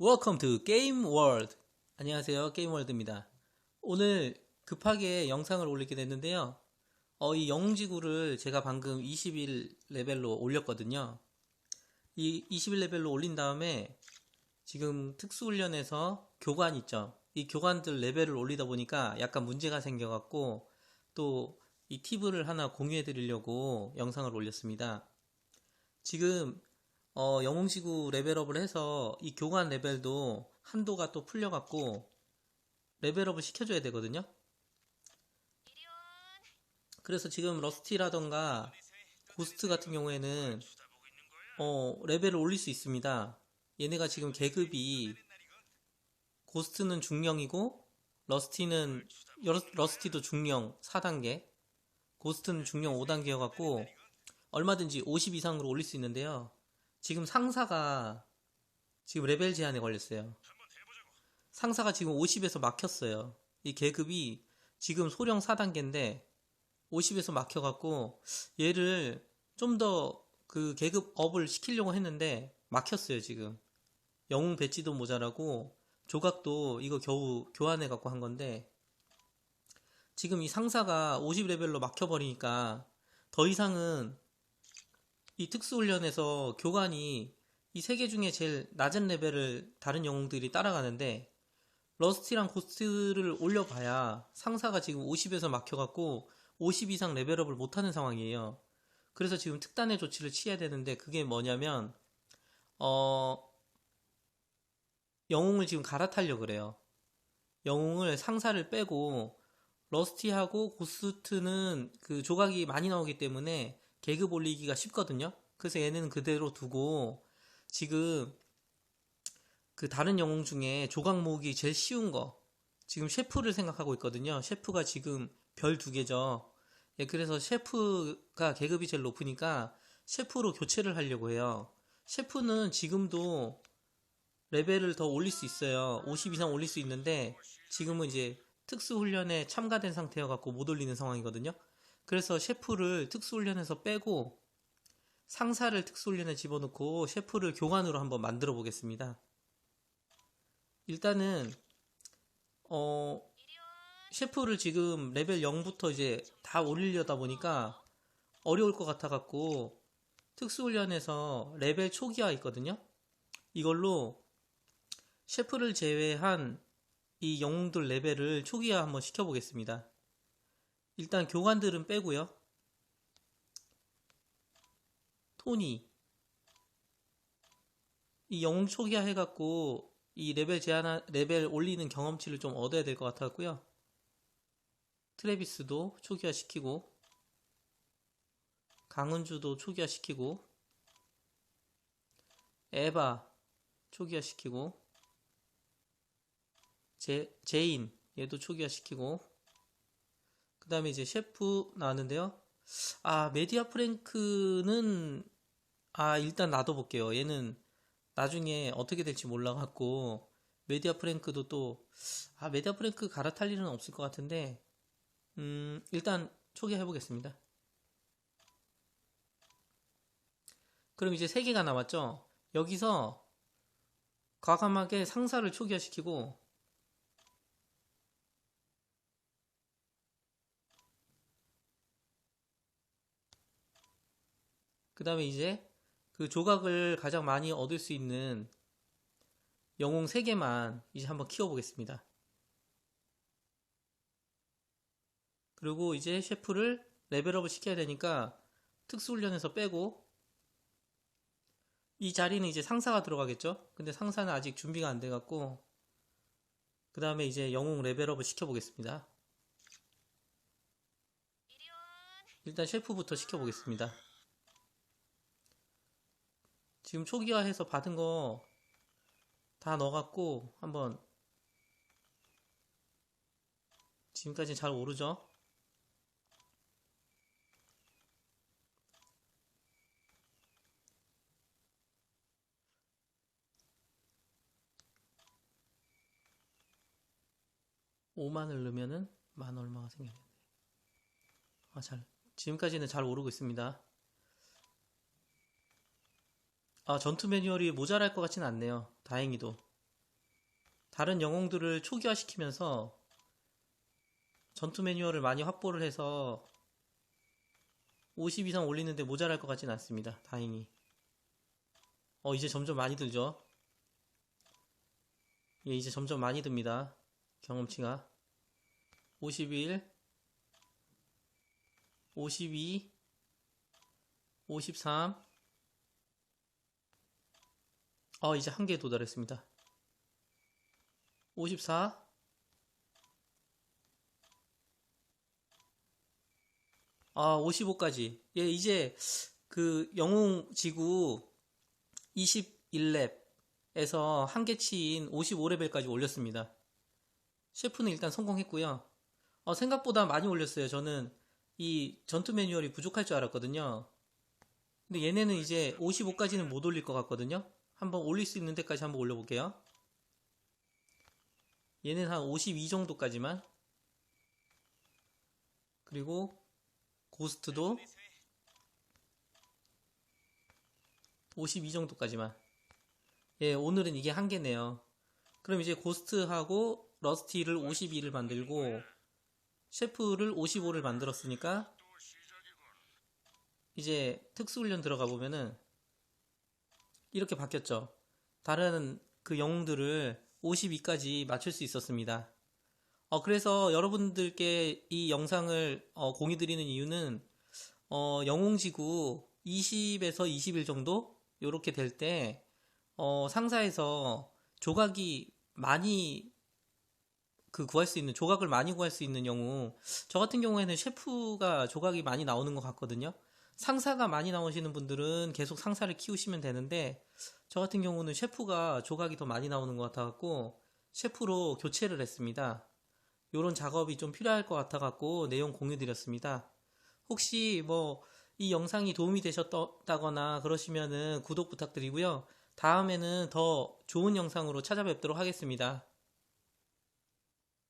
Welcome to Game World. 안녕하세요. 게임 월드입니다. 오늘 급하게 영상을 올리게 됐는데요. 어, 이 영웅지구를 제가 방금 21 레벨로 올렸거든요. 이 21 레벨로 올린 다음에 지금 특수훈련에서 교관 있죠. 이 교관들 레벨을 올리다 보니까 약간 문제가 생겨갖고 또 이 팁을 하나 공유해 드리려고 영상을 올렸습니다. 지금 어, 영웅지구 레벨업을 해서 이 교관 레벨도 한도가 또 풀려갖고 레벨업을 시켜줘야 되거든요. 그래서 지금 러스티라던가 고스트 같은 경우에는 어, 레벨을 올릴 수 있습니다. 얘네가 지금 계급이 고스트는 중령이고 러스티는 러- 러스티도 중령 4단계 고스트는 중령 5단계여갖고 얼마든지 50 이상으로 올릴 수 있는데요. 지금 상사가 지금 레벨 제한에 걸렸어요. 상사가 지금 50에서 막혔어요. 이 계급이 지금 소령 4단계인데 50에서 막혀갖고 얘를 좀 더 그 계급 업을 시키려고 했는데 막혔어요 지금. 영웅 배지도 모자라고 조각도 이거 겨우 교환해 갖고 한 건데 지금 이 상사가 50레벨로 막혀버리니까 더 이상은 이 특수훈련에서 교관이 이 세 개 중에 제일 낮은 레벨을 다른 영웅들이 따라가는데 러스티랑 고스트를 올려봐야 상사가 지금 50에서 막혀갖고 50 이상 레벨업을 못하는 상황이에요. 그래서 지금 특단의 조치를 취해야 되는데 그게 뭐냐면 어 영웅을 지금 갈아타려 그래요. 영웅을 상사를 빼고 러스티하고 고스트는 그 조각이 많이 나오기 때문에 계급 올리기가 쉽거든요. 그래서 얘는 그대로 두고 지금 그 다른 영웅 중에 조각 모으기 제일 쉬운 거 지금 셰프를 생각하고 있거든요. 셰프가 지금 별 두 개죠. 예, 그래서 셰프가 계급이 제일 높으니까 셰프로 교체를 하려고 해요. 셰프는 지금도 레벨을 더 올릴 수 있어요. 50 이상 올릴 수 있는데 지금은 이제 특수훈련에 참가된 상태여갖고 못 올리는 상황이거든요. 그래서 셰프를 특수훈련에서 빼고 상사를 특수훈련에 집어넣고 셰프를 교관으로 한번 만들어 보겠습니다. 일단은 어 셰프를 지금 레벨 0부터 이제 다 올리려다 보니까 어려울 것 같아 갖고 특수훈련에서 레벨 초기화 있거든요. 이걸로 셰프를 제외한 이 영웅들 레벨을 초기화 한번 시켜보겠습니다. 일단 교관들은 빼고요. 토니 이 영웅 초기화 해갖고 이 레벨 제한 레벨 올리는 경험치를 좀 얻어야 될 것 같았고요. 트레비스도 초기화 시키고 강은주도 초기화 시키고 에바 초기화 시키고 제, 제인 얘도 초기화 시키고 그 다음에 이제 셰프 나왔는데요. 아 메디아 프랭크는 아 일단 놔둬볼게요. 얘는 나중에 어떻게 될지 몰라갖고 메디아 프랭크도 또 아 메디아 프랭크 갈아탈 일은 없을 것 같은데 음 일단 초기화 해보겠습니다. 그럼 이제 3개가 남았죠? 여기서 과감하게 상사를 초기화시키고 그 다음에 이제 그 조각을 가장 많이 얻을 수 있는 영웅 3개만 이제 한번 키워보겠습니다. 그리고 이제 셰프를 레벨업을 시켜야 되니까 특수훈련에서 빼고 이 자리는 이제 상사가 들어가겠죠? 근데 상사는 아직 준비가 안 돼갖고 그 다음에 이제 영웅 레벨업을 시켜보겠습니다. 일단 셰프부터 시켜보겠습니다. 지금 초기화해서 받은 거 다 넣어갖고 한번 지금까지 잘 오르죠? 오만을 넣으면은 만 얼마가 생기는데. 아, 잘. 지금까지는 잘 오르고 있습니다. 아, 전투 매뉴얼이 모자랄 것 같진 않네요. 다행히도. 다른 영웅들을 초기화시키면서 전투 매뉴얼을 많이 확보를 해서 50 이상 올리는데 모자랄 것 같진 않습니다. 다행히. 어, 이제 점점 많이 들죠? 예, 이제 점점 많이 듭니다. 경험치가. 51, 52, 53. 어, 이제 한계에 도달했습니다. 54. 아, 55까지. 예, 이제 그 영웅 지구 21렙에서 한계치인 55레벨까지 올렸습니다. 셰프는 일단 성공했고요. 어, 생각보다 많이 올렸어요. 저는 이 전투 매뉴얼이 부족할 줄 알았거든요. 근데 얘네는 이제 55까지는 못 올릴 것 같거든요. 한번 올릴 수 있는 데까지 한번 올려볼게요. 얘는 한 52 정도까지만. 그리고 고스트도 52 정도까지만. 예, 오늘은 이게 한계네요. 그럼 이제 고스트하고 러스티를 52를 만들고 셰프를 55를 만들었으니까 이제 특수훈련 들어가 보면은 이렇게 바뀌었죠. 다른 그 영웅들을 52까지 맞출 수 있었습니다. 어, 그래서 여러분들께 이 영상을 어, 공유 드리는 이유는 어, 영웅지구 20에서 20일 정도 요렇게 될때 어, 상사에서 조각이 많이 그 구할 수 있는 조각을 많이 구할 수 있는 영웅 저 같은 경우에는 셰프가 조각이 많이 나오는 것 같거든요. 상사가 많이 나오시는 분들은 계속 상사를 키우시면 되는데 저 같은 경우는 셰프가 조각이 더 많이 나오는 것 같아갖고 셰프로 교체를 했습니다. 요런 작업이 좀 필요할 것 같아갖고 내용 공유드렸습니다. 혹시 뭐 이 영상이 도움이 되셨다거나 그러시면은 구독 부탁드리고요. 다음에는 더 좋은 영상으로 찾아뵙도록 하겠습니다.